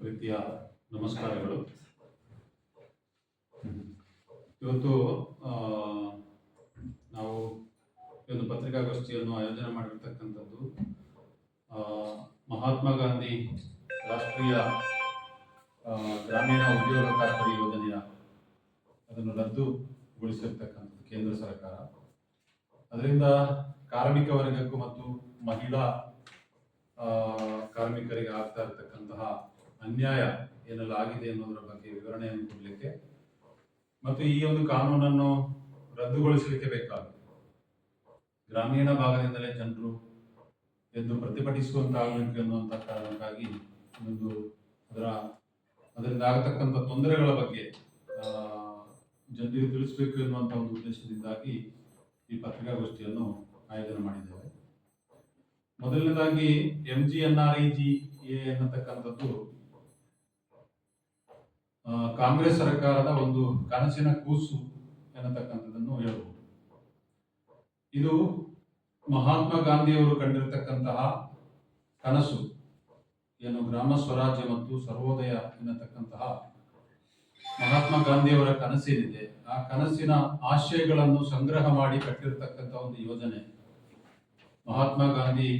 ಪ್ರೀತಿಯ ನಮಸ್ಕಾರಗಳು. ಇವತ್ತು ನಾವು ಒಂದು ಪತ್ರಿಕಾಗೋಷ್ಠಿಯನ್ನು ಆಯೋಜನೆ ಮಾಡಿರ್ತಕ್ಕಂಥದ್ದು ಮಹಾತ್ಮ ಗಾಂಧಿ ರಾಷ್ಟ್ರೀಯ ಗ್ರಾಮೀಣ ಉದ್ಯೋಗ ಖಾತರಿ ಯೋಜನೆಯ ಅದನ್ನು ರದ್ದುಗೊಳಿಸಿರ್ತಕ್ಕಂಥದ್ದು ಕೇಂದ್ರ ಸರ್ಕಾರ. ಅದರಿಂದ ಕಾರ್ಮಿಕ ವರ್ಗಕ್ಕೂ ಮತ್ತು ಮಹಿಳಾ ಕಾರ್ಮಿಕರಿಗೆ ಆಗ್ತಾ ಇರತಕ್ಕಂತಹ ಅನ್ಯಾಯ ಏನೆಲ್ಲ ಆಗಿದೆ ಅನ್ನೋದರ ಬಗ್ಗೆ ವಿವರಣೆಯನ್ನು ಕೊಡಲಿಕ್ಕೆ. ಮತ್ತು ಈ ಒಂದು ಕಾನೂನನ್ನು ರದ್ದುಗೊಳಿಸಲಿಕ್ಕೆ ಬೇಕಾಗುತ್ತೆ ಗ್ರಾಮೀಣ ಭಾಗದಿಂದಲೇ ಜನರು ಎದ್ದು ಪ್ರತಿಭಟಿಸುವಂತಾಗಬೇಕು ಎನ್ನುವಂಥ ಕಾರಣಕ್ಕಾಗಿ ಒಂದು ಅದರ ಅದರಿಂದ ಆಗತಕ್ಕಂಥ ತೊಂದರೆಗಳ ಬಗ್ಗೆ ಜನರಿಗೆ ತಿಳಿಸಬೇಕು ಎನ್ನುವಂಥ ಒಂದು ಉದ್ದೇಶದಿಂದಾಗಿ ಈ ಪತ್ರಿಕಾಗೋಷ್ಠಿಯನ್ನು ಆಯೋಜನೆ ಮಾಡಿದ್ದೇವೆ. ಮೊದಲನೇದಾಗಿ M G N R I G A ಎನ್ನತಕ್ಕಂಥದ್ದು ಆ, ಕಾಂಗ್ರೆಸ್ ಸರ್ಕಾರದ ಒಂದು ಕನಸಿನ ಕೂಸು ಎನ್ನತಕ್ಕಂಥದ್ದನ್ನು ಹೇಳಬಹುದು. ಇದು ಮಹಾತ್ಮ ಗಾಂಧಿಯವರು ಕಂಡಿರತಕ್ಕಂತಹ ಕನಸು, ಏನು ಗ್ರಾಮ ಸ್ವರಾಜ್ಯ ಮತ್ತು ಸರ್ವೋದಯ ಎನ್ನತಕ್ಕಂತಹ ಮಹಾತ್ಮ ಗಾಂಧಿಯವರ ಕನಸೇನಿದೆ. ಆ ಕನಸಿನ ಆಶಯಗಳನ್ನು ಸಂಗ್ರಹ ಮಾಡಿ ಕಟ್ಟಿರ್ತಕ್ಕಂಥ ಒಂದು ಯೋಜನೆ. ಮಹಾತ್ಮ ಗಾಂಧಿ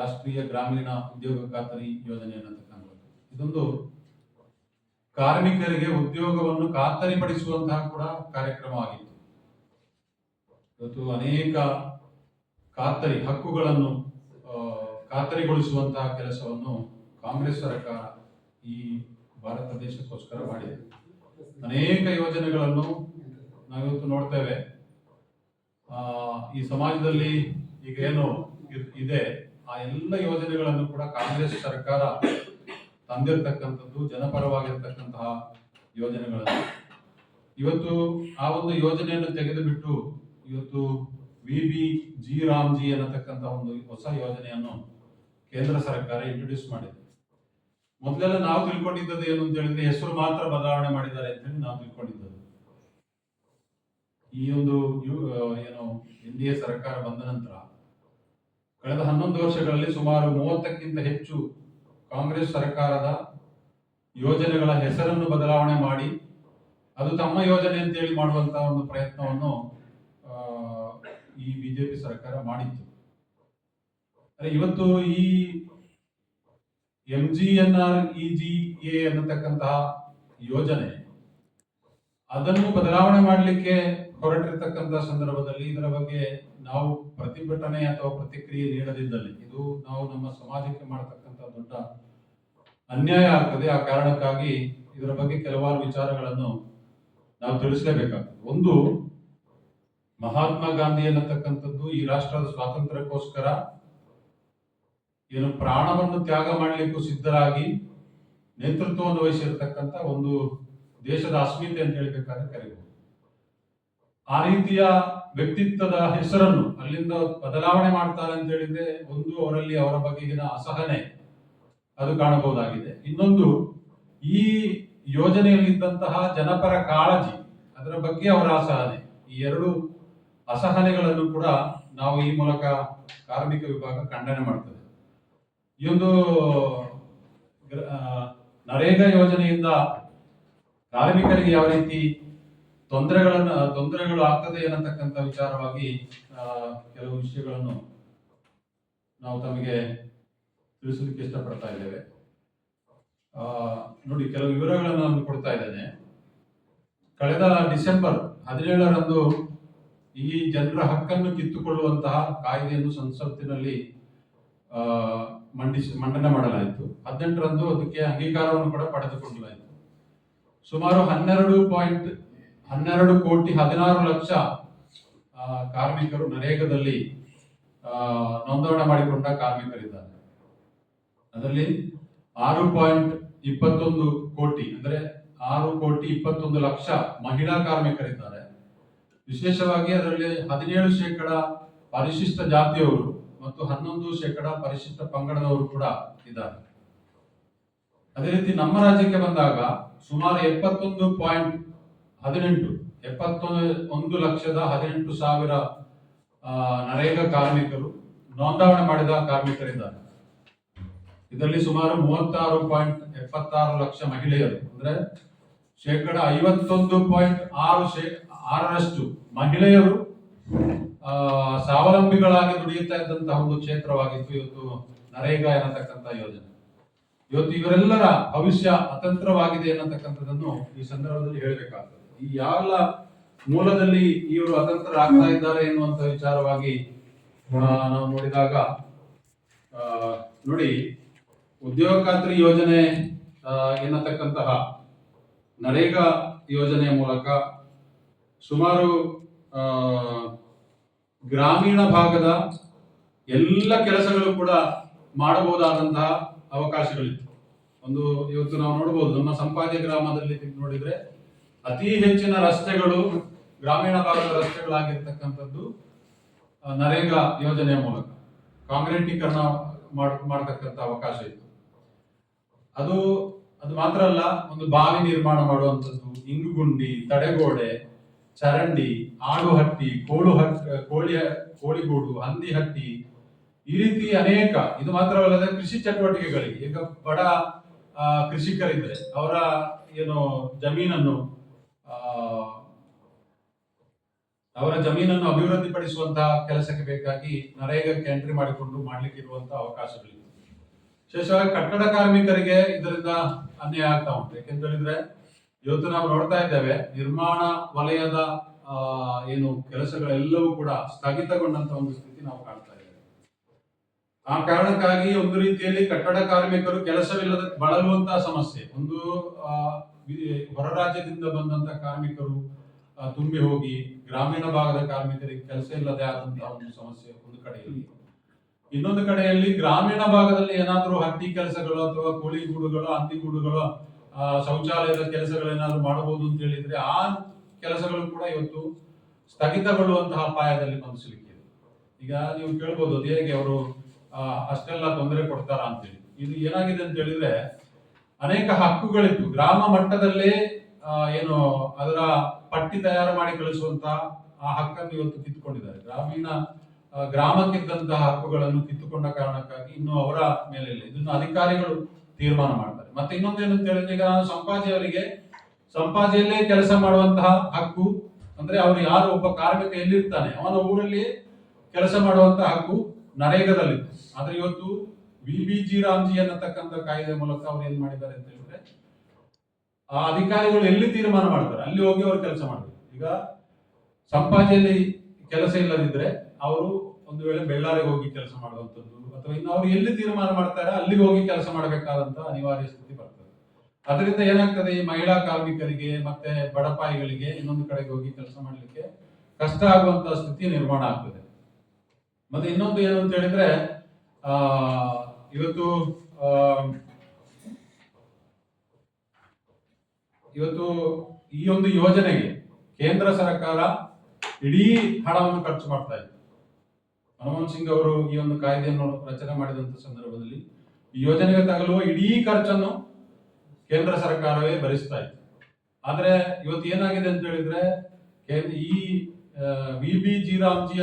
ರಾಷ್ಟ್ರೀಯ ಗ್ರಾಮೀಣ ಉದ್ಯೋಗ ಖಾತರಿ ಯೋಜನೆ ಅನ್ನತಕ್ಕಂಥದ್ದು ಇದೊಂದು ಕಾರ್ಮಿಕರಿಗೆ ಉದ್ಯೋಗವನ್ನು ಖಾತರಿಪಡಿಸುವಂತಹ ಕೂಡ ಕಾರ್ಯಕ್ರಮವಾಗಿತ್ತು ಇವತ್ತು ಅನೇಕ ಖಾತರಿ ಹಕ್ಕುಗಳನ್ನು ಖಾತರಿಗೊಳಿಸುವಂತಹ ಕೆಲಸವನ್ನು ಕಾಂಗ್ರೆಸ್ ಸರ್ಕಾರ ಈ ಭಾರತ ದೇಶಕ್ಕೋಸ್ಕರ ಮಾಡಿದೆ. ಅನೇಕ ಯೋಜನೆಗಳನ್ನು ನಾವಿವತ್ತು ನೋಡ್ತೇವೆ. ಆ, ಈ ಸಮಾಜದಲ್ಲಿ ಈಗ ಏನು ಇದೆ ಆ ಎಲ್ಲ ಯೋಜನೆಗಳನ್ನು ಕೂಡ ಕಾಂಗ್ರೆಸ್ ಸರ್ಕಾರ ತಂದಿರತಕ್ಕಂಥದ್ದು ಜನಪರವಾಗಿರ್ತಕ್ಕಂತಹ ಯೋಜನೆಗಳನ್ನು. ಇವತ್ತು ಆ ಒಂದು ಯೋಜನೆಯನ್ನು ತೆಗೆದುಬಿಟ್ಟು ಇವತ್ತು ವಿ ಬಿ ಜಿ ರಾಮ್ಜಿ ಅನ್ನತಕ್ಕಂಥ ಒಂದು ಹೊಸ ಯೋಜನೆಯನ್ನು ಕೇಂದ್ರ ಸರ್ಕಾರ ಇಂಟ್ರೊಡ್ಯೂಸ್ ಮಾಡಿದೆ. ಮೊದಲೆಲ್ಲ ನಾವು ತಿಳ್ಕೊಂಡಿದ್ದದ್ದು ಏನು ಅಂತ ಹೇಳಿದ್ರೆ ಹೆಸರು ಮಾತ್ರ ಬದಲಾವಣೆ ಮಾಡಿದ್ದಾರೆ ಅಂತ ಹೇಳಿ ನಾವು ತಿಳ್ಕೊಂಡಿದ್ದದ್ದು. ಈ ಒಂದು ಏನು ಎನ್ ಡಿ ಎ ಸರ್ಕಾರ ಬಂದ ನಂತರ ಕಳೆದ ಹನ್ನೊಂದು ವರ್ಷಗಳಲ್ಲಿ ಸುಮಾರು ಮೂವತ್ತಕ್ಕಿಂತ ಹೆಚ್ಚು ಕಾಂಗ್ರೆಸ್ ಸರ್ಕಾರದ ಯೋಜನೆಗಳ ಹೆಸರನ್ನು ಬದಲಾವಣೆ ಮಾಡಿ, ಅದು ತಮ್ಮ ಯೋಜನೆ ಅಂತೇಳಿ ಮಾಡುವಂತಹ ಒಂದು ಪ್ರಯತ್ನವನ್ನು ಈ ಬಿಜೆಪಿ ಸರ್ಕಾರ ಮಾಡಿತ್ತು. ಇವತ್ತು ಈ M G N R E G A ಅನ್ನತಕ್ಕಂತಹ ಯೋಜನೆ ಅದನ್ನು ಬದಲಾವಣೆ ಮಾಡಲಿಕ್ಕೆ ಹೊರಟಿರ್ತಕ್ಕಂಥ ಸಂದರ್ಭದಲ್ಲಿ ಇದರ ಬಗ್ಗೆ ನಾವು ಪ್ರತಿಭಟನೆ ಅಥವಾ ಪ್ರತಿಕ್ರಿಯೆ ನೀಡದಿದ್ದಲ್ಲಿ, ಇದು ನಾವು ನಮ್ಮ ಸಮಾಜಕ್ಕೆ ಮಾಡತಕ್ಕಂಥ ದೊಡ್ಡ ಅನ್ಯಾಯ ಆಗ್ತದೆ. ಆ ಕಾರಣಕ್ಕಾಗಿ ಇದರ ಬಗ್ಗೆ ಕೆಲವಾರು ವಿಚಾರಗಳನ್ನು ನಾವು ತಿಳಿಸಲೇಬೇಕಾಗ್ತದೆ. ಒಂದು, ಮಹಾತ್ಮ ಗಾಂಧಿ ಅನ್ನತಕ್ಕಂಥದ್ದು ಈ ರಾಷ್ಟ್ರದ ಸ್ವಾತಂತ್ರ್ಯಕ್ಕೋಸ್ಕರ ಏನು ಪ್ರಾಣವನ್ನು ತ್ಯಾಗ ಮಾಡಲಿಕ್ಕೂ ಸಿದ್ಧರಾಗಿ ನೇತೃತ್ವವನ್ನು ವಹಿಸಿರ್ತಕ್ಕಂಥ ಒಂದು ದೇಶದ ಅಸ್ಮಿತೆ ಅಂತ ಹೇಳ್ಬೇಕಾದ್ರೆ ಕರಿಬಹುದು ಆ ರೀತಿಯ ವ್ಯಕ್ತಿತ್ವದ ಹೆಸರನ್ನು ಅಲ್ಲಿಂದ ಬದಲಾವಣೆ ಮಾಡ್ತಾರೆ ಅಂತ ಹೇಳಿದ್ರೆ ಒಂದು ಅವರಲ್ಲಿ ಅವರ ಬಗೆಗಿನ ಅಸಹನೆ ಅದು ಕಾಣಬಹುದಾಗಿದೆ. ಇನ್ನೊಂದು, ಈ ಯೋಜನೆಯಲ್ಲಿದ್ದಂತಹ ಜನಪರ ಕಾಳಜಿ ಅದರ ಬಗ್ಗೆ ಅವರ ಅಸಹನೆ. ಈ ಎರಡು ಅಸಹನೆಗಳನ್ನು ಕೂಡ ನಾವು ಈ ಮೂಲಕ ಕಾರ್ಮಿಕ ವಿಭಾಗ ಖಂಡನೆ ಮಾಡ್ತದೆ. ಈ ಒಂದು ನರೇಗಾ ಯೋಜನೆಯಿಂದ ಕಾರ್ಮಿಕರಿಗೆ ಯಾವ ರೀತಿ ತೊಂದರೆಗಳನ್ನು, ತೊಂದರೆಗಳು ಆಗ್ತದೆ ಅನ್ನತಕ್ಕಂತ ವಿಚಾರವಾಗಿ ಕೆಲವು ವಿಷಯಗಳನ್ನು ನಾವು ತಮಗೆ ತಿಳಿಸಲಿಕ್ಕೆ ಇಷ್ಟಪಡ್ತಾ ಇದ್ದೇವೆ. ನೋಡಿ, ಕೆಲವು ವಿವರಗಳನ್ನು ನಾನು ಕೊಡ್ತಾ ಇದ್ದೇನೆ. ಕಳೆದ ಡಿಸೆಂಬರ್ ಹದಿನೇಳರಂದು ಈ ಜನರ ಹಕ್ಕನ್ನು ಕಿತ್ತುಕೊಳ್ಳುವಂತಹ ಕಾಯ್ದೆಯನ್ನು ಸಂಸತ್ತಿನಲ್ಲಿ ಮಂಡಿಸಿ, ಮಂಡನೆ ಮಾಡಲಾಯಿತು. ಹದಿನೆಂಟರಂದು ಅದಕ್ಕೆ ಅಂಗೀಕಾರವನ್ನು ಕೂಡ ಪಡೆದುಕೊಳ್ಳಲಾಯಿತು ಸುಮಾರು ಹನ್ನೆರಡು ಪಾಯಿಂಟ್, ಹನ್ನೆರಡು ಕೋಟಿ ಹದಿನಾರು ಲಕ್ಷ ಕಾರ್ಮಿಕರು ನರೇಗಾದಲ್ಲಿ ನೋಂದಣಿ ಮಾಡಿಕೊಂಡ ಕಾರ್ಮಿಕರಿದ್ದಾರೆ. ಅದರಲ್ಲಿ ಆರು ಪಾಯಿಂಟ್ ಇಪ್ಪತ್ತೊಂದು ಕೋಟಿ, ಅಂದ್ರೆ ಆರು ಕೋಟಿ ಇಪ್ಪತ್ತೊಂದು ಲಕ್ಷ ಮಹಿಳಾ ಕಾರ್ಮಿಕರಿದ್ದಾರೆ. ವಿಶೇಷವಾಗಿ ಅದರಲ್ಲಿ ಹದಿನೇಳು ಶೇಕಡ ಪರಿಶಿಷ್ಟ ಜಾತಿಯವರು ಮತ್ತು ಹನ್ನೊಂದು ಶೇಕಡ ಪರಿಶಿಷ್ಟ ಪಂಗಡದವರು ಕೂಡ ಇದ್ದಾರೆ. ಅದೇ ರೀತಿ ನಮ್ಮ ರಾಜ್ಯಕ್ಕೆ ಬಂದಾಗ ಸುಮಾರು ಎಪ್ಪತ್ತೊಂದು ಪಾಯಿಂಟ್ ಹದಿನೆಂಟು, ಎಪ್ಪತ್ತೊಂದು ಒಂದು ಲಕ್ಷದ ಹದಿನೆಂಟು ಸಾವಿರ ನರೇಗಾ ಕಾರ್ಮಿಕರು ನೋಂದಾವಣೆ ಮಾಡಿದ ಕಾರ್ಮಿಕರಿದ್ದಾರೆ. ಇದರಲ್ಲಿ ಸುಮಾರು ಮೂವತ್ತಾರು ಪಾಯಿಂಟ್ ಎಪ್ಪತ್ತಾರು ಲಕ್ಷ ಮಹಿಳೆಯರು, ಅಂದ್ರೆ ಶೇಕಡ ಐವತ್ತೊಂದು ಪಾಯಿಂಟ್ ಆರು ಶೇ, ಆರರಷ್ಟು ಮಹಿಳೆಯರು ಸ್ವಾವಲಂಬಿಗಳಾಗಿ ದುಡಿಯುತ್ತಾ ಇದ್ದಂತಹ ಒಂದು ಕ್ಷೇತ್ರವಾಗಿತ್ತು ಇವತ್ತು ನರೇಗಾ ಎನ್ನತಕ್ಕಂಥ ಯೋಜನೆ. ಇವತ್ತು ಇವರೆಲ್ಲರ ಭವಿಷ್ಯ ಅತಂತ್ರವಾಗಿದೆ ಅನ್ನತಕ್ಕಂಥದ್ದನ್ನು ಈ ಸಂದರ್ಭದಲ್ಲಿ ಹೇಳಬೇಕಾಗ್ತದೆ. ಈ ಯಾವೆಲ್ಲ ಮೂಲದಲ್ಲಿ ಇವರು ಅತಂತ್ರ ಆಗ್ತಾ ಇದ್ದಾರೆ ಎನ್ನುವಂತ ವಿಚಾರವಾಗಿ ನಾವು ನೋಡಿದಾಗ ನೋಡಿ, ಉದ್ಯೋಗ ಖಾತ್ರಿ ಯೋಜನೆ ಎನ್ನತಕ್ಕಂತಹ ನರೇಗಾ ಯೋಜನೆ ಮೂಲಕ ಸುಮಾರು ಗ್ರಾಮೀಣ ಭಾಗದ ಎಲ್ಲ ಕೆಲಸಗಳು ಕೂಡ ಮಾಡಬಹುದಾದಂತಹ ಅವಕಾಶಗಳಿತ್ತು. ಒಂದು ಇವತ್ತು ನಾವು ನೋಡಬಹುದು ನಮ್ಮ ಸಂಪಾದ್ಯ ಗ್ರಾಮದಲ್ಲಿ ನೋಡಿದ್ರೆ ಅತಿ ಹೆಚ್ಚಿನ ರಸ್ತೆಗಳು, ಗ್ರಾಮೀಣ ಭಾಗದ ರಸ್ತೆಗಳಾಗಿರ್ತಕ್ಕಂಥದ್ದು ನರೇಗಾ ಯೋಜನೆಯ ಮೂಲಕ. ಕಾಂಕ್ರೀಟೀಕರಣ ಮಾಡ್- ಮಾಡತಕ್ಕಂಥ ಅವಕಾಶ ಇತ್ತು. ಅದು ಅದು ಮಾತ್ರ ಅಲ್ಲ, ಒಂದು ಬಾವಿ ನಿರ್ಮಾಣ ಮಾಡುವಂಥದ್ದು ಇಂಗುಗುಂಡಿ ತಡೆಗೋಡೆ, ಚರಂಡಿ, ಆಡುಹಟ್ಟಿ ಕೋಳು ಹಟ್ಟಿ ಕೋಳಿಯ, ಕೋಳಿಗೂಡು ಹಂದಿ ಹಟ್ಟಿ ಈ ರೀತಿ ಅನೇಕ, ಇದು ಮಾತ್ರವಲ್ಲದೆ ಕೃಷಿ ಚಟುವಟಿಕೆಗಳಿಗೆ, ಈಗ ಬಡ ಕೃಷಿಕರಿದ್ರೆ ಅವರ ಏನು ಜಮೀನನ್ನು ಅವರ ಜಮೀನನ್ನು ಅಭಿವೃದ್ಧಿಪಡಿಸುವಂತಹ ಕೆಲಸಕ್ಕೆ ಬೇಕಾಗಿ ನರೇಗಾಕ್ಕೆ ಎಂಟ್ರಿ ಮಾಡಿಕೊಂಡು ಮಾಡ್ಲಿಕ್ಕೆ ಇರುವಂತಹ ಅವಕಾಶಗಳಿವೆ. ವಿಶೇಷವಾಗಿ ಕಟ್ಟಡ ಕಾರ್ಮಿಕರಿಗೆ ಇದರಿಂದ ಅನ್ಯಾಯ ಆಗ್ತಾ ಉಂಟು. ಯಾಕೆಂತ ಹೇಳಿದ್ರೆ, ಇವತ್ತು ನಾವು ನೋಡ್ತಾ ಇದ್ದೇವೆ, ನಿರ್ಮಾಣ ವಲಯದ ಏನು ಕೆಲಸಗಳೆಲ್ಲವೂ ಕೂಡ ಸ್ಥಗಿತಗೊಂಡಂತ ಒಂದು ಸ್ಥಿತಿ ನಾವು ಕಾಣ್ತಾ ಇದ್ದೇವೆ ಆ ಕಾರಣಕ್ಕಾಗಿ ಒಂದು ರೀತಿಯಲ್ಲಿ ಕಟ್ಟಡ ಕಾರ್ಮಿಕರು ಕೆಲಸವಿಲ್ಲದ ಬಳಲುವಂತಹ ಸಮಸ್ಯೆ. ಒಂದು ಹೊರ ರಾಜ್ಯದಿಂದ ಬಂದಂತ ಕಾರ್ಮಿಕರು ತುಂಬಿ ಹೋಗಿ ಗ್ರಾಮೀಣ ಭಾಗದ ಕಾರ್ಮಿಕರಿಗೆ ಕೆಲಸ ಇಲ್ಲದೆ ಆದಂತಹ ಒಂದು ಸಮಸ್ಯೆ ಒಂದು ಕಡೆಯಲ್ಲಿ. ಇನ್ನೊಂದು ಕಡೆಯಲ್ಲಿ ಗ್ರಾಮೀಣ ಭಾಗದಲ್ಲಿ ಏನಾದರೂ ಹಟ್ಟಿ ಕೆಲಸಗಳು ಅಥವಾ ಕೋಳಿ ಗೂಡುಗಳು ಹಂದಿ ಗೂಡುಗಳು ಶೌಚಾಲಯದ ಕೆಲಸಗಳೇನಾದ್ರೂ ಮಾಡಬಹುದು ಅಂತ ಹೇಳಿದ್ರೆ ಆ ಕೆಲಸಗಳು ಕೂಡ ಇವತ್ತು ಸ್ಥಗಿತಗೊಳ್ಳುವಂತಹ ಅಪಾಯದಲ್ಲಿ ಬಂದು ಸಿಲುಕಿದೆ. ಈಗ ನೀವು ಕೇಳ್ಬೋದು, ಅದು ಹೇಗೆ ಅವರು ಅಷ್ಟೆಲ್ಲ ತೊಂದರೆ ಕೊಡ್ತಾರ ಅಂತೇಳಿ ಇದು ಏನಾಗಿದೆ ಅಂತ ಹೇಳಿದ್ರೆ, ಅನೇಕ ಹಕ್ಕುಗಳಿತ್ತು ಗ್ರಾಮ ಮಟ್ಟದಲ್ಲೇ ಏನು, ಅದರ ಪಟ್ಟಿ ತಯಾರು ಮಾಡಿ ಕಳಿಸುವಂತ ಆ ಹಕ್ಕನ್ನು ಇವತ್ತು ಕಿತ್ತುಕೊಂಡಿದ್ದಾರೆ. ಗ್ರಾಮೀಣ ಗ್ರಾಮಕ್ಕಿದ್ದಂತಹ ಹಕ್ಕುಗಳನ್ನು ಕಿತ್ತುಕೊಂಡ ಕಾರಣಕ್ಕಾಗಿ ಇನ್ನು ಅವರ ಮೇಲೆ ಇಲ್ಲ ಇದನ್ನು ಅಧಿಕಾರಿಗಳು ತೀರ್ಮಾನ ಮಾಡ್ತಾರೆ. ಮತ್ತೆ ಇನ್ನೊಂದು ಏನು ಅಂತ ಹೇಳಿದ್ರೆ, ಈಗ ನಾನು ಸಂಪಾಜಿ ಅವರಿಗೆ, ಸಂಪಾಜಿಯಲ್ಲೇ ಕೆಲಸ ಮಾಡುವಂತಹ ಹಕ್ಕು, ಅಂದ್ರೆ ಅವರು ಯಾರು ಒಬ್ಬ ಕಾರ್ಮಿಕ ಎಲ್ಲಿರ್ತಾನೆ, ಅವನ ಊರಲ್ಲಿ ಕೆಲಸ ಮಾಡುವಂತಹ ಹಕ್ಕು ನರೇಗಾದಲ್ಲಿತ್ತು. ಆದ್ರೆ ಇವತ್ತು ವಿ ಬಿ ಜಿ ರಾಮ್ಜಿ ಅನ್ನತಕ್ಕಂಥ ಕಾಯ್ದೆ ಮೂಲಕ ಅವ್ರು ಏನ್ ಮಾಡಿದ್ದಾರೆ ಅಂತ ಹೇಳಿದ್ರೆ, ಆ ಅಧಿಕಾರಿಗಳು ಎಲ್ಲಿ ತೀರ್ಮಾನ ಮಾಡ್ತಾರೆ, ಅಲ್ಲಿ ಹೋಗಿ ಅವ್ರು ಕೆಲಸ ಮಾಡಬೇಕು. ಈಗ ಸಂಪಾಜಿಯಲ್ಲಿ ಕೆಲಸ ಇಲ್ಲದಿದ್ರೆ ಅವರು ಒಂದು ವೇಳೆ ಬೆಳ್ಳಾರಿಗೆ ಹೋಗಿ ಕೆಲಸ ಮಾಡುವಂಥದ್ದು, ಅಥವಾ ಇನ್ನು ಅವ್ರು ಎಲ್ಲಿ ತೀರ್ಮಾನ ಮಾಡ್ತಾರೆ, ಅಲ್ಲಿಗೆ ಹೋಗಿ ಕೆಲಸ ಮಾಡಬೇಕಾದಂತ ಅನಿವಾರ್ಯ ಸ್ಥಿತಿ ಬರ್ತದೆ. ಅದರಿಂದ ಏನಾಗ್ತದೆ, ಈ ಮಹಿಳಾ ಕಾರ್ಮಿಕರಿಗೆ ಮತ್ತೆ ಬಡಪಾಯಿಗಳಿಗೆ ಇನ್ನೊಂದು ಕಡೆಗೆ ಹೋಗಿ ಕೆಲಸ ಮಾಡಲಿಕ್ಕೆ ಕಷ್ಟ ಆಗುವಂತ ಸ್ಥಿತಿ ನಿರ್ಮಾಣ ಆಗ್ತದೆ. ಮತ್ತೆ ಇನ್ನೊಂದು ಏನು ಅಂತ ಹೇಳಿದ್ರೆ, ಆ, ಇವತ್ತು ಇವತ್ತು ಈ ಒಂದು ಯೋಜನೆಗೆ ಕೇಂದ್ರ ಸರ್ಕಾರ ಇಡೀ ಹಣವನ್ನು ಖರ್ಚು ಮಾಡ್ತಾ ಇದೆ. ಮನಮೋಹನ್ ಸಿಂಗ್ ಅವರು ಈ ಒಂದು ಕಾಯ್ದೆಯನ್ನು ರಚನೆ ಮಾಡಿದಂತ ಸಂದರ್ಭದಲ್ಲಿ ಈ ಯೋಜನೆಗೆ ತಗಲುವ ಇಡೀ ಖರ್ಚನ್ನು ಕೇಂದ್ರ ಸರ್ಕಾರವೇ ಭರಿಸ್ತಾ ಇತ್ತು ಆದ್ರೆ ಇವತ್ತು ಏನಾಗಿದೆ ಅಂತ ಹೇಳಿದ್ರೆ ಈ ವಿ ಬಿ ಜಿ ರಾಮ್ಜಿ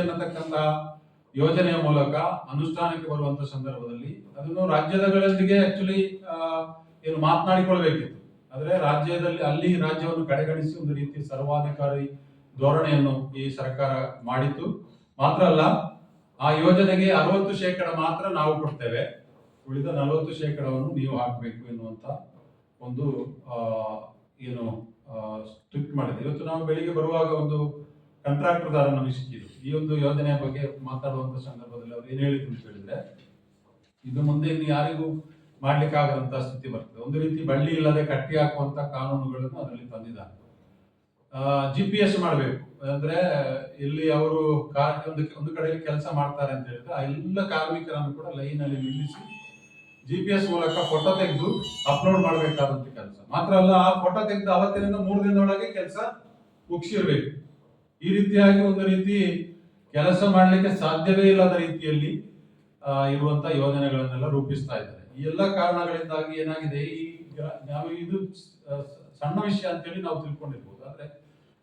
ಯೋಜನೆಯ ಮೂಲಕ ಅನುಷ್ಠಾನಕ್ಕೆ ಬರುವಂತ ಸಂದರ್ಭದಲ್ಲಿ ಅದನ್ನು ರಾಜ್ಯದಗಳೊಂದಿಗೆ ಆಕ್ಚುಲಿ ಏನು ಮಾತನಾಡಿಕೊಳ್ಬೇಕಿತ್ತು ಆದರೆ ರಾಜ್ಯದಲ್ಲಿ ಅಲ್ಲಿ ರಾಜ್ಯವನ್ನು ಕಡೆಗಣಿಸಿ ಒಂದು ರೀತಿ ಸರ್ವಾಧಿಕಾರಿ ಧೋರಣೆಯನ್ನು ಈ ಸರ್ಕಾರ ಮಾಡಿತ್ತು. ಮಾತ್ರ ಅಲ್ಲ, ಆ ಯೋಜನೆಗೆ ಅರವತ್ತು ಶೇಕಡ ಮಾತ್ರ ನಾವು ಕೊಡ್ತೇವೆ. ಉಳಿದ ನಲವತ್ತು ಶೇಕಡವನ್ನು ನೀವು ಹಾಕಬೇಕು ಎನ್ನುವಂತ ಒಂದು ಏನು ಸ್ಟ್ರಿಕ್ಟ್ ಮಾಡಿದೆ. ಇವತ್ತು ನಾವು ಬೆಳಿಗ್ಗೆ ಬರುವಾಗ ಒಂದು ಕಾಂಟ್ರಾಕ್ಟರ್ದಾರ ನಮಗೆ ಸಿಕ್ಕಿದ್ರು ಈ ಒಂದು ಯೋಜನೆಯ ಬಗ್ಗೆ ಮಾತಾಡುವಂತ ಸಂದರ್ಭದಲ್ಲಿ ಅವರು ಏನು ಹೇಳಿದ್ರು ಅಂತ ಹೇಳಿದ್ರೆ, ಇದು ಮುಂದೆ ಇನ್ನು ಯಾರಿಗೂ ಮಾಡ್ಲಿಕ್ಕಾಗದಂತ ಸ್ಥಿತಿ ಬರ್ತದೆ. ಒಂದು ರೀತಿ ಬಳ್ಳಿ ಇಲ್ಲದೆ ಕಟ್ಟಿ ಹಾಕುವಂತ ಕಾನೂನುಗಳನ್ನು ಅದರಲ್ಲಿ ತಂದಿದ್ದಾರೆ. ಜಿ ಪಿ ಎಸ್ ಮಾಡಬೇಕು. ಅಂದ್ರೆ ಇಲ್ಲಿ ಅವರು ಒಂದು ಒಂದು ಕಡೆಯಲ್ಲಿ ಕೆಲಸ ಮಾಡ್ತಾರೆ ಅಂತ ಹೇಳಿದ್ರೆ, ಆ ಎಲ್ಲ ಕಾರ್ಮಿಕರನ್ನು ಕೂಡ ಲೈನ್ ಅಲ್ಲಿ ನಿಲ್ಲಿಸಿ ಜಿ ಪಿ ಎಸ್ ಮೂಲಕ ಫೋಟೋ ತೆಗೆದು ಅಪ್ಲೋಡ್ ಮಾಡಬೇಕಾದಂತ ಕೆಲಸ. ಮಾತ್ರ ಅಲ್ಲ, ಆ ಫೋಟೋ ತೆಗೆದು ಅವತ್ತಿನಿಂದ ಮೂರು ದಿನದೊಳಗೆ ಕೆಲಸ ಮುಗಿಸಿರ್ಬೇಕು. ಈ ರೀತಿಯಾಗಿ ಒಂದು ರೀತಿ ಕೆಲಸ ಮಾಡಲಿಕ್ಕೆ ಸಾಧ್ಯವೇ ಇಲ್ಲದ ರೀತಿಯಲ್ಲಿ ಇರುವಂತಹ ಇರುವಂತ ಯೋಜನೆಗಳನ್ನೆಲ್ಲ ರೂಪಿಸ್ತಾ ಇದ್ದಾರೆ. ಈ ಎಲ್ಲ ಕಾರಣಗಳಿಂದಾಗಿ ಏನಾಗಿದೆ? ಈ ನಾವು ಇದು ಸಣ್ಣ ವಿಷಯ ಅಂತೇಳಿ ನಾವು ತಿಳ್ಕೊಂಡಿರ್ಬೋದು. ಆದ್ರೆ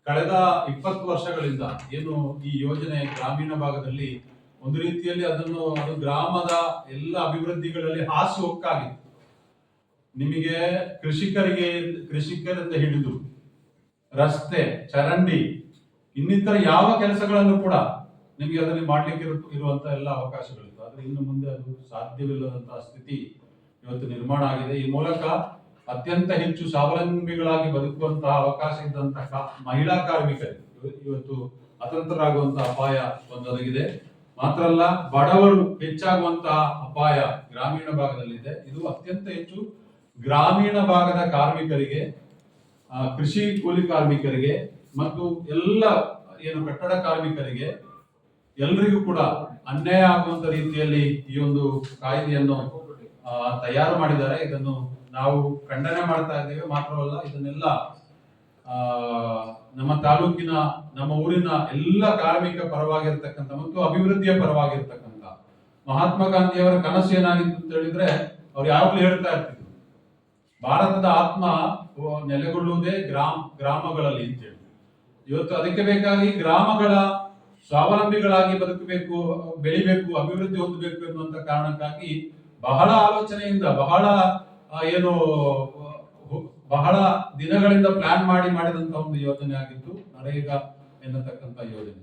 ಕಳೆದ ಇಪ್ಪತ್ತು ವರ್ಷಗಳಿಂದ ಏನು ಈ ಯೋಜನೆ ಗ್ರಾಮೀಣ ಭಾಗದಲ್ಲಿ ಒಂದು ರೀತಿಯಲ್ಲಿ ಅದನ್ನು, ಅದು ಗ್ರಾಮದ ಎಲ್ಲ ಅಭಿವೃದ್ಧಿಗಳಲ್ಲಿ ಹಾಸು ಹೊಕ್ಕಾಗಿತ್ತು. ನಿಮಗೆ ಕೃಷಿಕರಿಗೆ, ಕೃಷಿಕರಿಂದ ಹಿಡಿದು ರಸ್ತೆ, ಚರಂಡಿ ಇನ್ನಿತರ ಯಾವ ಕೆಲಸಗಳನ್ನು ಕೂಡ ನಿಮಗೆ ಅದನ್ನು ಮಾಡಲಿಕ್ಕೆ ಇರುವಂತಹ ಇರುವಂತ ಎಲ್ಲ ಅವಕಾಶಗಳಿತ್ತು. ಆದರೆ ಇನ್ನು ಮುಂದೆ ಅದು ಸಾಧ್ಯವಿಲ್ಲದಂತಹ ಸ್ಥಿತಿ ಇವತ್ತು ನಿರ್ಮಾಣ ಆಗಿದೆ. ಈ ಮೂಲಕ ಅತ್ಯಂತ ಹೆಚ್ಚು ಸ್ವಾವಲಂಬಿಗಳಾಗಿ ಬದುಕುವಂತಹ ಅವಕಾಶ ಇದ್ದಂತಹ ಮಹಿಳಾ ಕಾರ್ಮಿಕರು ಇವ- ಇವತ್ತು ಅತಂತ್ರರಾಗುವಂತಹ ಅಪಾಯ ಒಂದೊದಗಿದೆ. ಮಾತ್ರ ಅಲ್ಲ ಬಡವರು ಹೆಚ್ಚಾಗುವಂತಹ ಅಪಾಯ ಗ್ರಾಮೀಣ ಭಾಗದಲ್ಲಿದೆ. ಇದು ಅತ್ಯಂತ ಹೆಚ್ಚು ಗ್ರಾಮೀಣ ಭಾಗದ ಕಾರ್ಮಿಕರಿಗೆ ಕೃಷಿ ಕೂಲಿ ಕಾರ್ಮಿಕರಿಗೆ ಮತ್ತು ಎಲ್ಲ ಏನು ಕಟ್ಟಡ ಕಾರ್ಮಿಕರಿಗೆ ಎಲ್ರಿಗೂ ಕೂಡ ಅನ್ಯಾಯ ಆಗುವಂತ ರೀತಿಯಲ್ಲಿ ಈ ಒಂದು ಕಾಯ್ದೆಯನ್ನು ತಯಾರು ಮಾಡಿದ್ದಾರೆ. ಇದನ್ನು ನಾವು ಖಂಡನೆ ಮಾಡ್ತಾ ಇದ್ದೇವೆ. ಮಾತ್ರವಲ್ಲ, ಇದನ್ನೆಲ್ಲ ನಮ್ಮ ತಾಲೂಕಿನ, ನಮ್ಮ ಊರಿನ ಎಲ್ಲ ಕಾರ್ಮಿಕ ಪರವಾಗಿರ್ತಕ್ಕಂಥ ಮತ್ತು ಅಭಿವೃದ್ಧಿಯ ಪರವಾಗಿರ್ತಕ್ಕಂಥ ಮಹಾತ್ಮ ಗಾಂಧಿಯವರ ಕನಸು ಏನಾಗಿತ್ತು ಅಂತ ಹೇಳಿದ್ರೆ, ಅವ್ರು ಯಾವಾಗಲೂ ಹೇಳ್ತಾ ಇರ್ತಿದ್ರು, ಭಾರತದ ಆತ್ಮ ನೆಲೆಗೊಳ್ಳುವುದೇ ಗ್ರಾಮ, ಗ್ರಾಮಗಳಲ್ಲಿ ಅಂತೇಳಿ ಇವತ್ತು ಅದಕ್ಕೆ ಬೇಕಾಗಿ ಗ್ರಾಮಗಳ ಸ್ವಾವಲಂಬಿಗಳಾಗಿ ಬದುಕಬೇಕು, ಬೆಳಿಬೇಕು, ಅಭಿವೃದ್ಧಿ ಹೊಂದಬೇಕು ಎನ್ನುವಂತ ಕಾರಣಕ್ಕಾಗಿ ಬಹಳ ಆಲೋಚನೆಯಿಂದ, ಬಹಳ ಏನು ಬಹಳ ದಿನಗಳಿಂದ ಪ್ಲಾನ್ ಮಾಡಿ ಮಾಡಿದಂತ ಒಂದು ಯೋಜನೆ ಆಗಿದ್ದು ನರೇಗಾ ಎನ್ನತಕ್ಕಂತ ಯೋಜನೆ.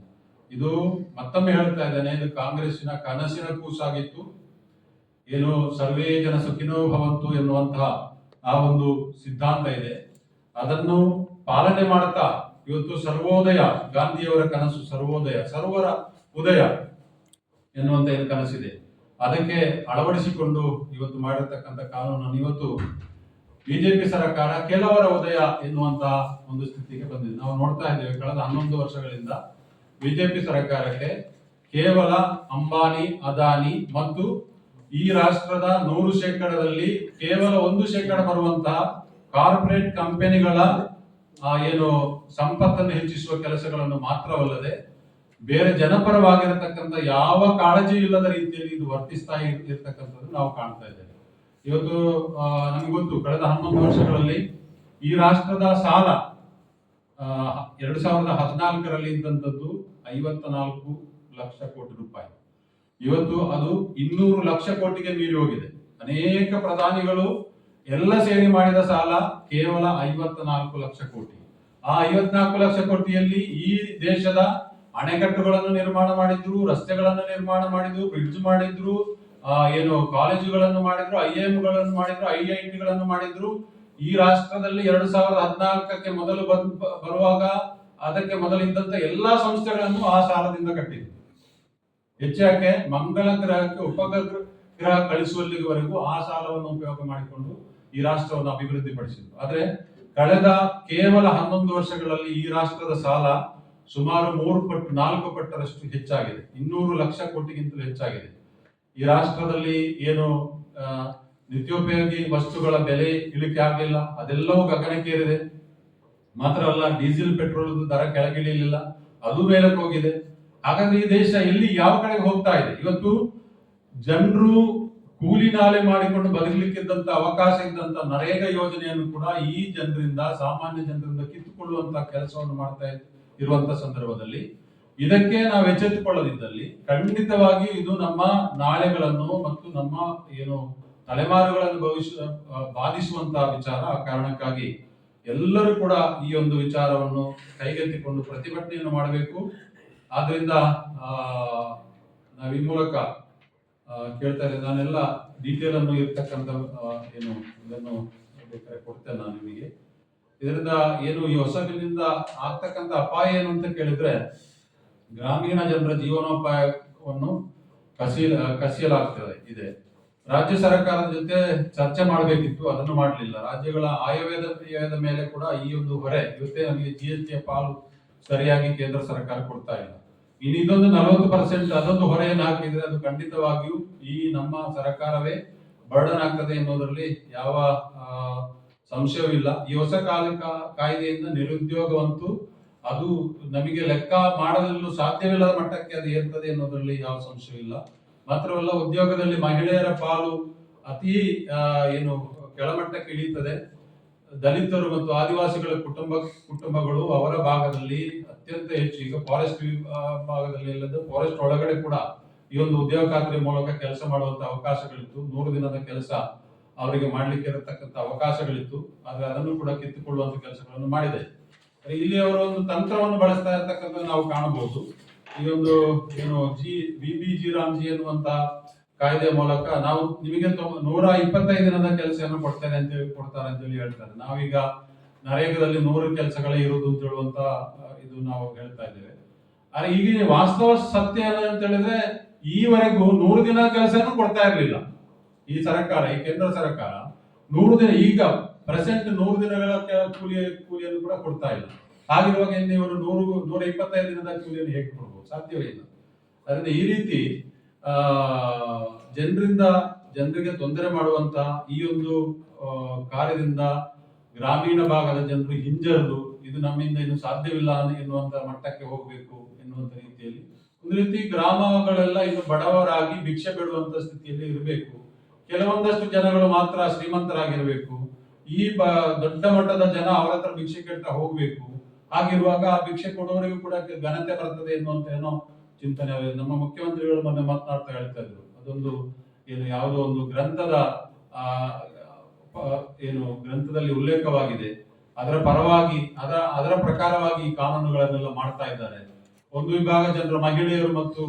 ಇದು ಮತ್ತೊಮ್ಮೆ ಹೇಳ್ತಾ ಇದ್ದೇನೆ, ಇದು ಕಾಂಗ್ರೆಸ್ಸಿನ ಕನಸಿನ ಕೂಸಾಗಿತ್ತು. ಏನು, ಸರ್ವೇ ಜನ ಸುಖಿನೋ ಭವಂತು ಎನ್ನುವಂತಹ ಆ ಒಂದು ಸಿದ್ಧಾಂತ ಇದೆ. ಅದನ್ನು ಪಾಲನೆ ಮಾಡ್ತಾ ಇವತ್ತು ಸರ್ವೋದಯ, ಗಾಂಧಿಯವರ ಕನಸು ಸರ್ವೋದಯ, ಸರ್ವರ ಉದಯ ಎನ್ನುವಂತ ಏನು ಕನಸಿದೆ. ಅದಕ್ಕೆ ಅಳವಡಿಸಿಕೊಂಡು ಇವತ್ತು ಮಾಡಿರ್ತಕ್ಕಂಥ ಕಾನೂನನ್ನು ಇವತ್ತು ಬಿಜೆಪಿ ಸರ್ಕಾರ ಕೆಲವರ ಉದಯ ಎನ್ನುವಂತಹ ಒಂದು ಸ್ಥಿತಿಗೆ ಬಂದಿದೆ. ನಾವು ನೋಡ್ತಾ ಇದ್ದೇವೆ, ಕಳೆದ ಹನ್ನೊಂದು ವರ್ಷಗಳಿಂದ ಬಿಜೆಪಿ ಸರ್ಕಾರಕ್ಕೆ ಕೇವಲ ಅಂಬಾನಿ, ಅದಾನಿ ಮತ್ತು ಈ ರಾಷ್ಟ್ರದ ನೂರು ಶೇಕಡದಲ್ಲಿ ಕೇವಲ ಒಂದು ಶೇಕಡ ಬರುವಂತಹ ಕಾರ್ಪೊರೇಟ್ ಕಂಪನಿಗಳ ಏನು ಸಂಪತ್ತನ್ನು ಹೆಚ್ಚಿಸುವ ಕೆಲಸಗಳನ್ನು ಮಾತ್ರವಲ್ಲದೆ ಬೇರೆ ಜನಪರವಾಗಿರತಕ್ಕಂಥ ಯಾವ ಕಾಳಜಿ ಇಲ್ಲದ ರೀತಿಯಲ್ಲಿ ಇದು ವರ್ತಿಸ್ತಾ ಇರ್- ಇರ್ತಕ್ಕಂಥದ್ದು ನಾವು ಕಾಣ್ತಾ ಇದ್ದೇವೆ. ಇವತ್ತು ಆ, ನಮ್ಗೆ ಗೊತ್ತು ಕಳೆದ ಹನ್ನೊಂದು ವರ್ಷಗಳಲ್ಲಿ ಈ ರಾಷ್ಟ್ರದ ಸಾಲ ಆ, ಎರಡು ಸಾವಿರದ ಹದಿನಾಲ್ಕರಲ್ಲಿ ಇದ್ದಂಥದ್ದು ಐವತ್ತ ನಾಲ್ಕು ಲಕ್ಷ ಕೋಟಿ ರೂಪಾಯಿ. ಇವತ್ತು ಅದು ಇನ್ನೂರು ಲಕ್ಷ ಕೋಟಿಗೆ ಮೀರಿ ಹೋಗಿದೆ. ಅನೇಕ ಪ್ರಧಾನಿಗಳು ಎಲ್ಲ ಸೇರಿ ಮಾಡಿದ ಸಾಲ ಕೇವಲ ಐವತ್ತ ನಾಲ್ಕು ಲಕ್ಷ ಕೋಟಿ. ಆ ಐವತ್ನಾಲ್ಕು ಲಕ್ಷ ಕೋಟಿಯಲ್ಲಿ ಈ ದೇಶದ ಅಣೆಕಟ್ಟುಗಳನ್ನು ನಿರ್ಮಾಣ ಮಾಡಿದ್ರು, ರಸ್ತೆಗಳನ್ನು ನಿರ್ಮಾಣ ಮಾಡಿದ್ರು ಬ್ರಿಡ್ಜ್ ಮಾಡಿದ್ರು ಏನು ಕಾಲೇಜುಗಳನ್ನು ಮಾಡಿದ್ರು, ಐ ಗಳನ್ನು ಮಾಡಿದ್ರು, ಐ ಐ ಟಿಗಳನ್ನು ಮಾಡಿದ್ರು. ಈ ರಾಷ್ಟ್ರದಲ್ಲಿ ಎರಡು ಸಾವಿರದ ಹದಿನಾಲ್ಕಕ್ಕೆ ಮೊದಲು ಬಂದ್- ಬರುವಾಗ ಅದಕ್ಕೆ ಮೊದಲಿದ್ದಂತ ಎಲ್ಲಾ ಸಂಸ್ಥೆಗಳನ್ನು ಆ ಸಾಲದಿಂದ ಕಟ್ಟಿದ್ರು. ಹೆಚ್ಚಾಕೆ ಮಂಗಳ ಗ್ರಹಕ್ಕೆ, ಉಪಗ್ರಹ ಗ್ರಹ ಕಳಿಸುವಲ್ಲಿವರೆಗೂ ಆ ಸಾಲವನ್ನು ಉಪಯೋಗ ಮಾಡಿಕೊಂಡು ಈ ರಾಷ್ಟ್ರವನ್ನು ಅಭಿವೃದ್ಧಿ ಪಡಿಸಿದ್ರು ಆದ್ರೆ ಕಳೆದ ಕೇವಲ ಹನ್ನೊಂದು ವರ್ಷಗಳಲ್ಲಿ ಈ ರಾಷ್ಟ್ರದ ಸಾಲ ಸುಮಾರು ಮೂರು ಪಟ್ಟು, ನಾಲ್ಕು ಪಟ್ಟರಷ್ಟು ಹೆಚ್ಚಾಗಿದೆ. ಇನ್ನೂರು ಲಕ್ಷ ಕೋಟಿಗಿಂತಲೂ ಹೆಚ್ಚಾಗಿದೆ. ಈ ರಾಷ್ಟ್ರದಲ್ಲಿ ಏನು ನಿತ್ಯೋಪಯೋಗಿ ವಸ್ತುಗಳ ಬೆಲೆ ಇಳಿಕೆ ಆಗಲಿಲ್ಲ. ಅದೆಲ್ಲವೂ ಗಗನಕ್ಕೇರಿದೆ. ಮಾತ್ರ ಅಲ್ಲ, ಡೀಸೆಲ್ ಪೆಟ್ರೋಲ್ ದರ ಕೆಳಗಿಳಿಯಲಿಲ್ಲ ಅದು ಮೇಲಕ್ಕೆ ಹೋಗಿದೆ ಹಾಗಾದ್ರೆ ಈ ದೇಶ ಎಲ್ಲಿ ಯಾವ ಕಡೆಗೆ ಹೋಗ್ತಾ ಇದೆ? ಇವತ್ತು ಜನರು ಕೂಲಿ ನಾಲೆ ಮಾಡಿಕೊಂಡು ಬದುಕಲಿಕ್ಕಿದ್ದಂತ ಅವಕಾಶ ಇದ್ದಂತ ನರೇಗಾ ಯೋಜನೆಯನ್ನು ಕೂಡ ಈ ಜನರಿಂದ, ಸಾಮಾನ್ಯ ಜನರಿಂದ ಕಿತ್ತುಕೊಳ್ಳುವಂತ ಕೆಲಸವನ್ನು ಮಾಡ್ತಾ ಇರುವಂತ ಸಂದರ್ಭದಲ್ಲಿ. ಇದಕ್ಕೆ ನಾವು ಎಚ್ಚೆತ್ತುಕೊಳ್ಳದಿದ್ದಲ್ಲಿ ಖಂಡಿತವಾಗಿ ಇದು ನಮ್ಮ ನಾಳೆಗಳನ್ನು ಮತ್ತು ನಮ್ಮ ಏನು ತಲೆಮಾರುಗಳನ್ನು ಭವಿಷ್ಯ ಬಾಧಿಸುವಂತಹ ವಿಚಾರ ಆ ಕಾರಣಕ್ಕಾಗಿ ಎಲ್ಲರೂ ಕೂಡ ಈ ಒಂದು ವಿಚಾರವನ್ನು ಕೈಗೆತ್ತಿಕೊಂಡು ಪ್ರತಿಭಟನೆಯನ್ನು ಮಾಡಬೇಕು. ಆದ್ರಿಂದ ನಾವು ಈ ಮೂಲಕ ಆ, ಕೇಳ್ತಾ ಇದ್ದೆ ನಾನೆಲ್ಲ ಡೀಟೇಲ್ ಅನ್ನು ಇರ್ತಕ್ಕಂಥ ಏನು ಇದನ್ನು ಬೇಕಾದ್ರೆ ಕೊಡ್ತೇನೆ ನಾನು ನಿಮಗೆ. ಇದರಿಂದ ಏನು ಈ ಹೊಸ ಬಿಲ್ಲಿಂದ ಆಗ್ತಕ್ಕಂಥ ಅಪಾಯ ಏನು ಅಂತ ಕೇಳಿದ್ರೆ ಗ್ರಾಮೀಣ ಜನರ ಜೀವನೋಪಾಯವನ್ನು ಕಸಿ ಕಸಿಯಲಾಗ್ತದೆ ಇದೆ. ರಾಜ್ಯ ಸರ್ಕಾರದ ಜೊತೆ ಚರ್ಚೆ ಮಾಡಬೇಕಿತ್ತು ಅದನ್ನು ಮಾಡಲಿಲ್ಲ. ರಾಜ್ಯಗಳ ವ್ಯಯದ ಮೇಲೆ ಕೂಡ ಈ ಒಂದು ಹೊರೆ ಇವತ್ತೇ ನಮಗೆ ಜಿ ಎಸ್ ಟಿ ಪಾಲು ಸರಿಯಾಗಿ ಕೇಂದ್ರ ಸರ್ಕಾರ ಕೊಡ್ತಾ ಇಲ್ಲ. ಇನ್ನು ಇದೊಂದು ನಲವತ್ತು ಪರ್ಸೆಂಟ್ ಅದೊಂದು ಹೊರೆಯನ್ನು ಹಾಕಿದ್ರೆ ಅದು ಖಂಡಿತವಾಗಿಯೂ ಈ ನಮ್ಮ ಸರ್ಕಾರವೇ ಬರ್ಡನ್ ಆಗ್ತದೆ ಎನ್ನುವುದರಲ್ಲಿ ಯಾವ ಸಂಶಯವಿಲ್ಲ. ಈ ಹೊಸ ಕಾಲ ಕಾಯ್ದೆಯಿಂದ ನಿರುದ್ಯೋಗವಂತೂ ಅದು ನಮಗೆ ಲೆಕ್ಕ ಮಾಡಲು ಸಾಧ್ಯವಿಲ್ಲದ ಮಟ್ಟಕ್ಕೆ ಅದು ಏರ್ತದೆ ಎನ್ನುವುದರಲ್ಲಿ ಯಾವ ಸಂಶಯವಿಲ್ಲ. ಮಾತ್ರವಲ್ಲ ಉದ್ಯೋಗದಲ್ಲಿ ಮಹಿಳೆಯರ ಪಾಲು ಅತಿ ಏನು ಕೆಳಮಟ್ಟಕ್ಕೆ ಇಳಿಯುತ್ತದೆ. ದಲಿತರು ಮತ್ತು ಆದಿವಾಸಿಗಳ ಕುಟುಂಬ, ಕುಟುಂಬಗಳು ಅವರ ಭಾಗದಲ್ಲಿ ಅತ್ಯಂತ ಹೆಚ್ಚು, ಈಗ ಫಾರೆಸ್ಟ್ ಭಾಗದಲ್ಲಿ ಇಲ್ಲದ ಫಾರೆಸ್ಟ್ ಒಳಗಡೆ ಕೂಡ ಈ ಒಂದು ಉದ್ಯೋಗ ಖಾತ್ರಿ ಮೂಲಕ ಕೆಲಸ ಮಾಡುವಂತ ಅವಕಾಶಗಳಿತ್ತು. ನೂರು ದಿನದ ಕೆಲಸ ಅವರಿಗೆ ಮಾಡ್ಲಿಕ್ಕೆ ಇರತಕ್ಕಂಥ ಅವಕಾಶಗಳಿತ್ತು. ಆದ್ರೆ ಅದನ್ನು ಕೂಡ ಕಿತ್ತುಕೊಳ್ಳುವಂತ ಕೆಲಸಗಳನ್ನು ಮಾಡಿದೆ. ಇಲ್ಲಿ ಅವರು ಒಂದು ತಂತ್ರವನ್ನು ಬಳಸ್ತಾ ಇರತಕ್ಕಂಥ ನಾವು ಕಾಣಬಹುದು. ಈ ಒಂದು ಏನು, G B B G Ramji ಎನ್ನುವಂತ ಕಾಯ್ದೆ ಮೂಲಕ ನಾವು ನಿಮಗೆ ನೂರ ಇಪ್ಪತ್ತೈದು ದಿನದ ಕೆಲಸವನ್ನು ಕೊಡ್ತೇನೆ ಅಂತ ಹೇಳಿ ಕೊಡ್ತಾರೆ ಅಂತ ಹೇಳಿ ಹೇಳ್ತಾರೆ. ನಾವೀಗ ನರೇಗದಲ್ಲಿ ನೂರು ಕೆಲಸಗಳೇ ಇರುವುದು ಅಂತ ಹೇಳುವಂತ ಇದು ನಾವು ಹೇಳ್ತಾ ಇದ್ದೇವೆ. ಆದ್ರೆ ಈಗ ವಾಸ್ತವ ಸತ್ಯ ಏನು ಅಂತ ಹೇಳಿದ್ರೆ, ಈವರೆಗೂ ನೂರು ದಿನ ಕೆಲಸನೂ ಕೊಡ್ತಾ ಇರಲಿಲ್ಲ. ಈ ಸರ್ಕಾರ, ಈ ಕೇಂದ್ರ ಸರ್ಕಾರ ನೂರು ದಿನ, ಈಗ ಪ್ರೆಸೆಂಟ್ ನೂರು ದಿನಗಳ ಕೂಲಿಯ ಕೂಲಿ, ಕೂಲಿಯನ್ನು ಕೂಡ ಕೊಡ್ತಾ ಇಲ್ಲ. ಹಾಗಿರುವಾಗ ಇವರು ನೂರು, ನೂರ ಇಪ್ಪತ್ತೈದು ದಿನದ ಕೂಲಿಯನ್ನು ಹೇಗೆ ಕೊಡ್ಬೋದು? ಸಾಧ್ಯವೇ ಇಲ್ಲ. ಅದರಿಂದ ಈ ರೀತಿ ಜನರಿಂದ ಜನರಿಗೆ ತೊಂದರೆ ಮಾಡುವಂತ ಈ ಒಂದು ಕಾರ್ಯದಿಂದ ಗ್ರಾಮೀಣ ಭಾಗದ ಜನರು ಹಿಂಜರಿದು ಇದು ನಮ್ಮಿಂದ ಇನ್ನು ಸಾಧ್ಯವಿಲ್ಲ ಎನ್ನುವಂತ ಮಟ್ಟಕ್ಕೆ ಹೋಗಬೇಕು ಎನ್ನುವಂತ ರೀತಿಯಲ್ಲಿ. ಒಂದು ರೀತಿ ಗ್ರಾಮಗಳೆಲ್ಲ ಇನ್ನು ಬಡವರಾಗಿ ಭಿಕ್ಷೆ ಬಿಡುವಂತ ಸ್ಥಿತಿಯಲ್ಲಿ ಇರಬೇಕು. ಕೆಲವೊಂದಷ್ಟು ಜನಗಳು ಮಾತ್ರ ಶ್ರೀಮಂತರಾಗಿರಬೇಕು. ಈ ದೊಡ್ಡ ಮಟ್ಟದ ಜನ ಅವರ ಹತ್ರ ಭಿಕ್ಷೆ ಕೇಳ್ತಾ ಹೋಗ್ಬೇಕು. ಹಾಗಿರುವಾಗ ಆ ಭಿಕ್ಷೆ ಕೊಡುವವರಿಗೂ ಕೂಡ ಘನತೆ ಬರ್ತದೆ ಎನ್ನುವಂತ ಏನೋ ಚಿಂತನೆ. ನಮ್ಮ ಮುಖ್ಯಮಂತ್ರಿಗಳು ಮೊನ್ನೆ ಮಾತನಾಡ್ತಾ ಹೇಳ್ತಾ ಇದ್ರು. ಅದೊಂದು ಏನು ಯಾವುದೋ ಒಂದು ಗ್ರಂಥದ, ಆ ಏನು ಗ್ರಂಥದಲ್ಲಿ ಉಲ್ಲೇಖವಾಗಿದೆ. ಅದರ ಪರವಾಗಿ ಅದರ ಅದರ ಪ್ರಕಾರವಾಗಿ ಈ ಕಾನೂನುಗಳನ್ನೆಲ್ಲ ಮಾಡ್ತಾ ಇದ್ದಾರೆ. ಒಂದು ವಿಭಾಗ ಜನರು, ಮಹಿಳೆಯರು ಮತ್ತು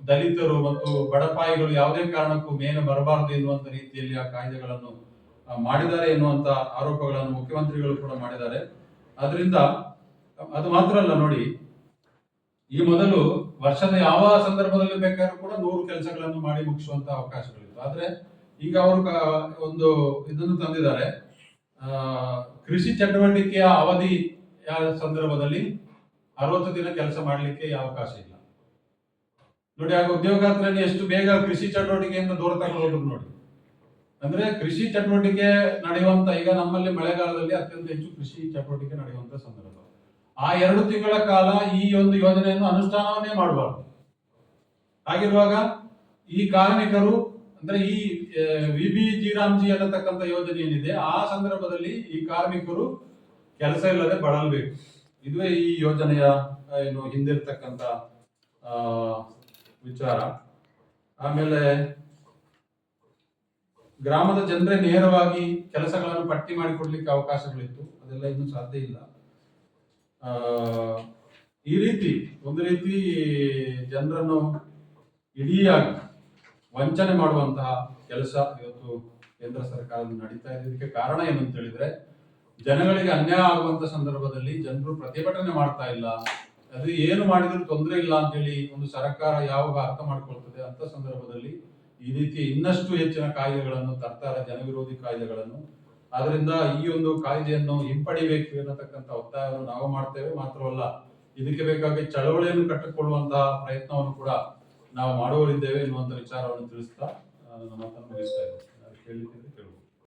ದಲಿತರು ಮತ್ತು ಬಡಪಾಯಿಗಳು ಯಾವುದೇ ಕಾರಣಕ್ಕೂ ಮೇಲೆ ಬರಬಾರದು ಎನ್ನುವಂತ ರೀತಿಯಲ್ಲಿ ಆ ಕಾಯ್ದೆಗಳನ್ನು ಮಾಡಿದ್ದಾರೆ ಎನ್ನುವಂತ ಆರೋಪಗಳನ್ನು ಮುಖ್ಯಮಂತ್ರಿಗಳು ಕೂಡ ಮಾಡಿದ್ದಾರೆ. ಅದರಿಂದ ಅದು ಮಾತ್ರ ಅಲ್ಲ ನೋಡಿ ಈ ಮೊದಲು ವರ್ಷದ ಯಾವ ಸಂದರ್ಭದಲ್ಲಿ ಬೇಕಾದ್ರೂ ಕೂಡ ನೂರು ಕೆಲಸಗಳನ್ನು ಮಾಡಿ ಮುಗಿಸುವಂತ ಅವಕಾಶಗಳಿತ್ತು ಆದ್ರೆ ಈಗ ಅವರು ಒಂದು ಇದನ್ನು ತಂದಿದ್ದಾರೆ. ಕೃಷಿ ಚಟುವಟಿಕೆಯ ಅವಧಿ ಯಾವ ಸಂದರ್ಭದಲ್ಲಿ ಅರವತ್ತು ದಿನ ಕೆಲಸ ಮಾಡಲಿಕ್ಕೆ ಅವಕಾಶ ಇಲ್ಲ. ನೋಡಿ, ಆಗ ಉದ್ಯೋಗಾರ್ಥಿಗಳನ್ನು ಎಷ್ಟು ಬೇಗ ಕೃಷಿ ಚಟುವಟಿಕೆಯಿಂದ ದೂರ ತಗೊಂಡು ನೋಡಿ. ಅಂದ್ರೆ ಕೃಷಿ ಚಟುವಟಿಕೆ ನಡೆಯುವಂತ ಈಗ ನಮ್ಮಲ್ಲಿ ಮಳೆಗಾಲದಲ್ಲಿ ಅತ್ಯಂತ ಹೆಚ್ಚು ಕೃಷಿ ಚಟುವಟಿಕೆ ನಡೆಯುವಂತ ಸಂದರ್ಭ. ಆ ಎರಡು ತಿಂಗಳ ಕಾಲ ಈ ಒಂದು ಯೋಜನೆಯನ್ನು ಅನುಷ್ಠಾನವನ್ನೇ ಮಾಡಬಾರ್ದು. ಹಾಗಿರುವಾಗ ಈ ಕಾರ್ಮಿಕರು, ಅಂದ್ರೆ ಈ ವಿ ಬಿ ಜಿರಾಮ್ಜಿ ಅನ್ನತಕ್ಕಂಥ ಯೋಜನೆ ಏನಿದೆ, ಆ ಸಂದರ್ಭದಲ್ಲಿ ಈ ಕಾರ್ಮಿಕರು ಕೆಲಸ ಇಲ್ಲದೆ ಬಳಲ್ಬೇಕು. ಇದುವೇ ಈ ಯೋಜನೆಯ ಏನು ಹಿಂದಿರ್ತಕ್ಕಂಥ ವಿಚಾರ. ಆಮೇಲೆ ಗ್ರಾಮದ ಜನರೇ ನೇರವಾಗಿ ಕೆಲಸಗಳನ್ನು ಪಟ್ಟಿ ಮಾಡಿಕೊಡ್ಲಿಕ್ಕೆ ಅವಕಾಶಗಳಿತ್ತು. ಅದೆಲ್ಲ ಇನ್ನೂ ಸಾಧ್ಯ ಇಲ್ಲ. ಈ ರೀತಿ, ಒಂದು ರೀತಿ ಜನರನ್ನು ಇಡಿಯಾಗಿ ವಂಚನೆ ಮಾಡುವಂತಹ ಕೆಲಸ ಇವತ್ತು ಕೇಂದ್ರ ಸರ್ಕಾರದಿಂದ ನಡೀತಾ ಇದೆ. ಇದಕ್ಕೆ ಕಾರಣ ಏನು ಅಂತ ಹೇಳಿದ್ರೆ, ಜನಗಳಿಗೆ ಅನ್ಯಾಯ ಆಗುವಂತ ಸಂದರ್ಭದಲ್ಲಿ ಜನರು ಪ್ರತಿಭಟನೆ ಮಾಡ್ತಾ ಇಲ್ಲ. ಅದು ಏನು ಮಾಡಿದ್ರು ತೊಂದರೆ ಇಲ್ಲ ಅಂತೇಳಿ ಒಂದು ಸರ್ಕಾರ ಯಾವಾಗ ಅರ್ಥ ಮಾಡ್ಕೊಳ್ತದೆ ಅಂತ ಸಂದರ್ಭದಲ್ಲಿ ಈ ರೀತಿ ಇನ್ನಷ್ಟು ಹೆಚ್ಚಿನ ಕಾಯ್ದೆಗಳನ್ನು, ತರ್ತಾರೆ, ಜನವಿರೋಧಿ ಕಾಯ್ದೆಗಳನ್ನು ಆದ್ರಿಂದ ಈ ಒಂದು ಕಾಯ್ದೆಯನ್ನು ಹಿಂಪಡಿಬೇಕು ಎನ್ನತಕ್ಕಂಥ ಒತ್ತಾಯವನ್ನು ನಾವು ಮಾಡ್ತೇವೆ. ಮಾತ್ರವಲ್ಲ, ಇದಕ್ಕೆ ಬೇಕಾಗಿ ಚಳವಳಿಯನ್ನು ಕಟ್ಟಿಕೊಳ್ಳುವಂತಹ ಪ್ರಯತ್ನವನ್ನು ಕೂಡ ನಾವು ಮಾಡುವರಿದ್ದೇವೆ ಎನ್ನುವಂತ ವಿಚಾರವನ್ನು ತಿಳಿಸ್ತಾ ನಾನು ನನ್ನ ಮಾತನ್ನು ಮುಗಿಸ್ತಾ ಇದ್ದೇನೆ